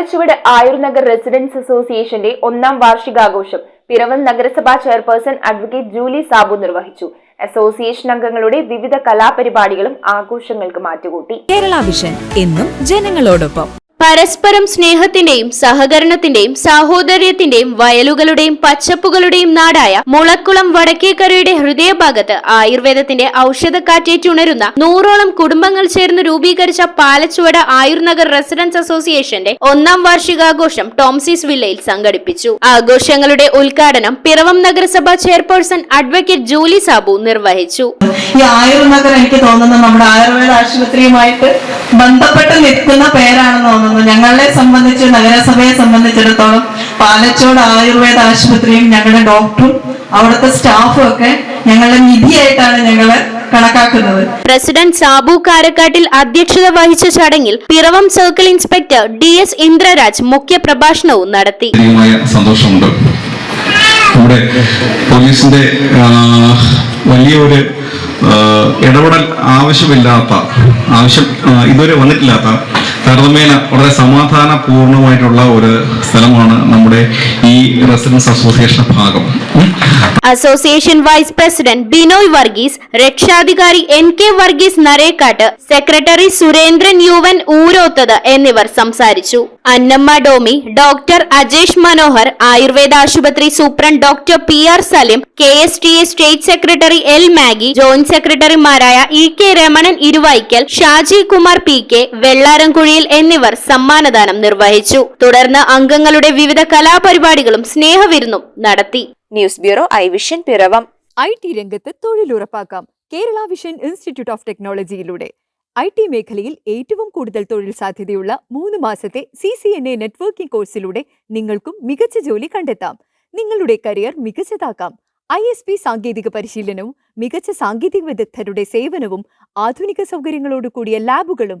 Palachuvadu ആയുർനഗർ residence അസോസിയേഷന്റെ ഒന്നാം വാർഷികാഘോഷം പിറവൽ നഗരസഭാ ചെയർപേഴ്സൺ അഡ്വക്കേറ്റ് ജൂലി സാബു നിർവഹിച്ചു. അസോസിയേഷൻ അംഗങ്ങളുടെ വിവിധ കലാപരിപാടികളും ആഘോഷങ്ങൾക്ക് മാറ്റുകൂട്ടി. കേരള വിഷൻ എന്നും ജനങ്ങളോടൊപ്പം. പരസ്പരം സ്നേഹത്തിന്റെയും സഹകരണത്തിന്റെയും സാഹോദര്യത്തിന്റെയും വയലുകളുടെയും പച്ചപ്പുകളുടെയും നാടായ മുളക്കുളം വടക്കേക്കരയുടെ ഹൃദയഭാഗത്ത് ആയുർവേദത്തിന്റെ ഔഷധക്കാറ്റേറ്റുണരുന്ന നൂറോളം കുടുംബങ്ങൾ ചേർന്ന് രൂപീകരിച്ച പാലച്ചുവട ആയുർനഗർ റെസിഡൻസ് അസോസിയേഷന്റെ ഒന്നാം വാർഷികാഘോഷം ടോംസിസ് വില്ലയിൽ സംഘടിപ്പിച്ചു. ആഘോഷങ്ങളുടെ ഉദ്ഘാടനം പിറവം നഗരസഭാ ചെയർപേഴ്സൺ അഡ്വക്കേറ്റ് ജൂലി സാബു നിർവഹിച്ചു. ഈ ആയുർനഗർ എനിക്ക് തോന്നുന്നു നമ്മുടെ ആയുർവേദ ആശുപത്രിയുമായിട്ട് ബന്ധപ്പെട്ട് നിൽക്കുന്ന പേരാണെന്ന് തോന്നുന്നു. ഞങ്ങളെ സംബന്ധിച്ച് നഗരസഭയെ സംബന്ധിച്ചിടത്തോളം പാലച്ചോട് ആയുർവേദ ആശുപത്രിയും ഞങ്ങളുടെ ഡോക്ടറും അവിടുത്തെ സ്റ്റാഫും ഒക്കെ ഞങ്ങളുടെ നിധിയായിട്ടാണ് ഞങ്ങൾ കണക്കാക്കുന്നത്. പ്രസിഡന്റ് സാബു കാരക്കാട്ടിൽ അധ്യക്ഷത വഹിച്ച ചടങ്ങിൽ Piravom circle inspector D S Indraraj മുഖ്യ പ്രഭാഷണവും നടത്തി സന്തോഷമുണ്ട്. നമ്മുടെ പോലീസിന്റെ വലിയ വലിയൊരു ആ, ഇടപെടൽ ആവശ്യമില്ലാത്ത ആവശ്യം ഇതുവരെ വന്നിട്ടില്ലാത്ത താരതമ്യേന വളരെ സമാധാനപൂർണമായിട്ടുള്ള ഒരു സ്ഥലമാണ് നമ്മുടെ ഈ റെസിഡൻസ് അസോസിയേഷൻ ഭാഗം. Association vice president Binoy Varghese രക്ഷാധികാരി N K Varghese Narekkattu secretary Surendran Yuvan ഊരോത്തത് എന്നിവർ സംസാരിച്ചു. അന്നമ്മ ഡോമി ഡോക്ടർ അജേഷ് മനോഹർ ആയുർവേദ ആശുപത്രി superintendent doctor P R Salim K S T A state secretary L Maggie joint സെക്രട്ടറിമാരായ E K Ramanan Iruvaikkal Shaji Kumar P K വെള്ളാരംകുഴിയിൽ എന്നിവർ സമ്മാനദാനം നിർവഹിച്ചു. തുടർന്ന് അംഗങ്ങളുടെ വിവിധ കലാപരിപാടികളും സ്നേഹവിരുന്നും നടത്തി. News bureau I Vision Piravom. I T രംഗത്ത് തൊഴിലുറപ്പാക്കാം. കേരള വിഷൻ ഇൻസ്റ്റിറ്റ്യൂട്ട് ഓഫ് ടെക്നോളജിയിലൂടെ. ഐ ടി മേഖലയിൽ ഏറ്റവും കൂടുതൽ തൊഴിൽ സാധ്യതയുള്ള മൂന്ന് മാസത്തെ C C N A networking കോഴ്സിലൂടെ നിങ്ങൾക്കും മികച്ച ജോലി കണ്ടെത്താം. നിങ്ങളുടെ കരിയർ മികച്ചതാക്കാം. ഐ എസ് പി സാങ്കേതിക പരിശീലനവും മികച്ച സാങ്കേതിക വിദഗ്ധരുടെ സേവനവും ആധുനിക സൗകര്യങ്ങളോടുകൂടിയ ലാബുകളും